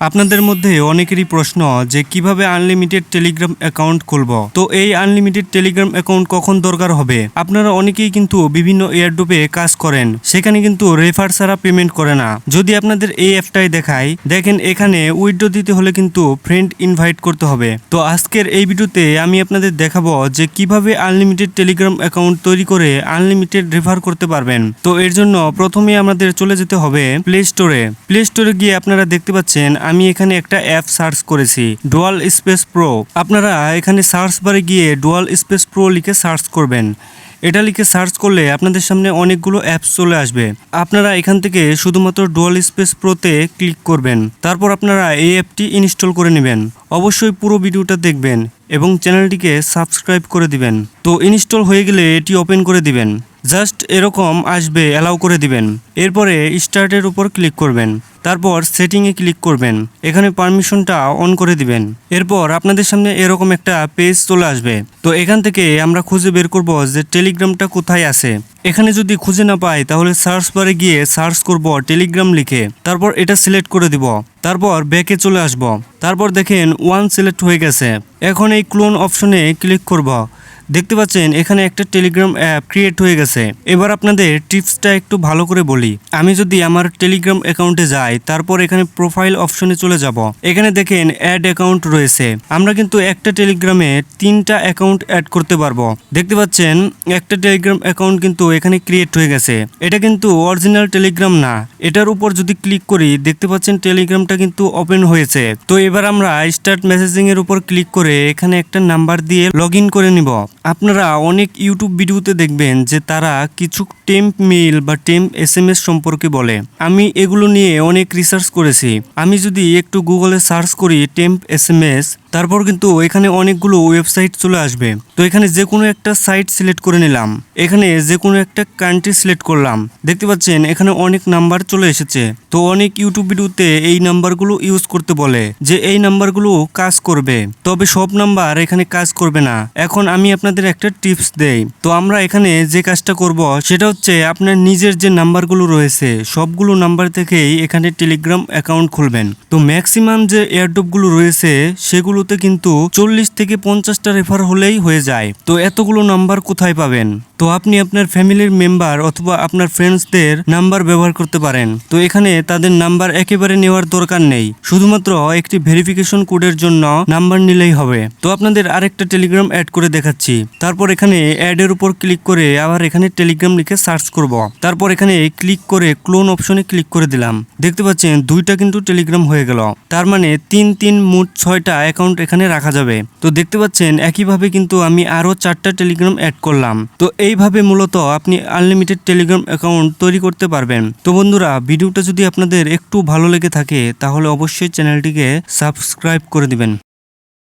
আপনাদের মধ্যে অনেকেরই প্রশ্ন যে কীভাবে আনলিমিটেড টেলিগ্রাম অ্যাকাউন্ট খুলব? তো এই আনলিমিটেড টেলিগ্রাম অ্যাকাউন্ট কখন দরকার হবে? আপনারা অনেকেই কিন্তু বিভিন্ন এয়ারডোপে কাজ করেন, সেখানে কিন্তু রেফার ছাড়া পেমেন্ট করে না। যদি আপনাদের এই অ্যাপটাই দেখায়, দেখেন এখানে উইথড্র দিতে হলে কিন্তু ফ্রেন্ড ইনভাইট করতে হবে। তো আজকের এই ভিডিওতে আমি আপনাদের দেখাবো যে কীভাবে আনলিমিটেড টেলিগ্রাম অ্যাকাউন্ট তৈরি করে আনলিমিটেড রেফার করতে পারবেন। তো এর জন্য প্রথমে আমাদের চলে যেতে হবে প্লে স্টোরে প্লে স্টোরে গিয়ে আপনারা দেখতে পাচ্ছেন আমি এখানে একটা অ্যাপ সার্চ করেছি ডুয়াল স্পেস প্রো আপনারা এখানে সার্চ বারে গিয়ে ডুয়াল স্পেস প্রো লিখে সার্চ করবেন। এটা লিখে সার্চ করলে আপনাদের সামনে অনেকগুলো অ্যাপস চলে আসবে। আপনারা এখান থেকে শুধুমাত্র ডুয়াল স্পেস প্রোতে ক্লিক করবেন। তারপর আপনারা এই অ্যাপটি ইনস্টল করে নেবেন। অবশ্যই পুরো ভিডিওটা দেখবেন এবং চ্যানেলটিকে সাবস্ক্রাইব করে দিবেন। তো ইনস্টল হয়ে গেলে এটি ওপেন করে দিবেন। জাস্ট এরকম আসবে অ্যালাউ করে দিবেন। এরপরে স্টার্টের উপর ক্লিক করবেন। তারপর সেটিংয়ে ক্লিক করবেন। এখানে পারমিশনটা অন করে দিবেন। এরপর আপনাদের সামনে এরকম একটা পেজ চলে আসবে। তো এখান থেকে আমরা খুঁজে বের করব যে টেলিগ্রামটা কোথায় আছে। এখানে যদি খুঁজে না পাই, তাহলে সার্চ বারে গিয়ে সার্চ করব টেলিগ্রাম লিখে। তারপর এটা সিলেক্ট করে দিব। তারপর ব্যাকে চলে আসব। তারপর দেখেন, ওয়ান সিলেক্ট হয়ে গেছে। এখন এই ক্লোন অপশনে ক্লিক করব। দেখতে পাচ্ছেন, এখানে একটা টেলিগ্রাম অ্যাপ ক্রিয়েট হয়ে গেছে। এবার আপনাদের টিপসটা একটু ভালো করে বলি। আমি যদি আমার টেলিগ্রাম অ্যাকাউন্টে যাই, তারপর এখানে প্রোফাইল অপশনে চলে যাব। এখানে দেখেন অ্যাড অ্যাকাউন্ট রয়েছে। আমরা কিন্তু একটা টেলিগ্রামে তিনটা অ্যাকাউন্ট অ্যাড করতে পারব। দেখতে পাচ্ছেন, একটা টেলিগ্রাম অ্যাকাউন্ট কিন্তু এখানে ক্রিয়েট হয়ে গেছে। এটা কিন্তু অরিজিনাল টেলিগ্রাম না। এটার উপর যদি ক্লিক করি, দেখতে পাচ্ছেন টেলিগ্রামটা কিন্তু ওপেন হয়েছে। তো এবার আমরা স্টার্ট মেসেজিং এর উপর ক্লিক করে এখানে একটা নাম্বার দিয়ে লগ করে নিব। আপনারা অনেক ইউটিউব ভিডিওতে দেখবেন যে তারা কিছু টেম্প মেইল বা টেম্প এস এম এস সম্পর্কে বলে। আমি এগুলো নিয়ে অনেক রিসার্চ করেছি। আমি যদি একটু গুগলে সার্চ করি টেম্প এস এম এস তারপর কিন্তু এখানে অনেকগুলো ওয়েবসাইট চলে আসবে। তো এখানে যে কোনো একটা সাইট সিলেক্ট করে নিলাম। এখানে যে কোনো একটা কান্ট্রি সিলেক্ট করলাম। দেখতে পাচ্ছেন, এখানে অনেক নাম্বার চলে এসেছে। তো অনেক ইউটিউব ভিডিওতে এই নাম্বারগুলো ইউজ করতে বলে যে এই নাম্বারগুলো কাজ করবে। তবে সব নাম্বার এখানে কাজ করবে না। এখন আমি আপনাদের একটা টিপস দেই। তো আমরা এখানে যে কাজটা করব, সেটা হচ্ছে আপনার নিজের যে নাম্বারগুলো রয়েছে, সবগুলো নাম্বার থেকেই এখানে টেলিগ্রাম অ্যাকাউন্ট খুলবেন। তো ম্যাক্সিমাম যে এয়ারড্রপগুলো রয়েছে সেগুলোতে কিন্তু চল্লিশ থেকে পঞ্চাশটা রেফার হলেই হয়ে যায়। তো এতগুলো নাম্বার কোথায় পাবেন? তো আপনি আপনার ফ্যামিলির মেম্বার অথবা আপনার ফ্রেন্ডসদের নাম্বার ব্যবহার করতে পারেন। তো এখানে তাদের নাম্বার একেবারে নেওয়ার দরকার নেই। শুধুমাত্র একটি ভেরিফিকেশন কোডের জন্য নাম্বার নিলেই হবে। তো আপনাদের আরেকটা টেলিগ্রাম অ্যাড করে দেখাচ্ছি। তারপর এখানে অ্যাড এর উপর ক্লিক করে আবার এখানে টেলিগ্রাম লিখে সার্চ করব। তারপর এখানে ক্লিক করে ক্লোন অপশনে ক্লিক করে দিলাম। দেখতে পাচ্ছেন, দুইটা কিন্তু টেলিগ্রাম হয়ে গেল। তার মানে তিন তিন, মোট ছয়টা অ্যাকাউন্ট এখানে রাখা যাবে। তো দেখতে পাচ্ছেন, একইভাবে কিন্তু আমি আরও চারটা টেলিগ্রাম অ্যাড করলাম। তো এইভাবে মূলত আপনি আনলিমিটেড টেলিগ্রাম অ্যাকাউন্ট তৈরি করতে পারবেন। তো বন্ধুরা, ভিডিওটা যদি আপনাদের একটু ভালো লেগে থাকে, তাহলে অবশ্যই চ্যানেলটিকে সাবস্ক্রাইব করে দিবেন।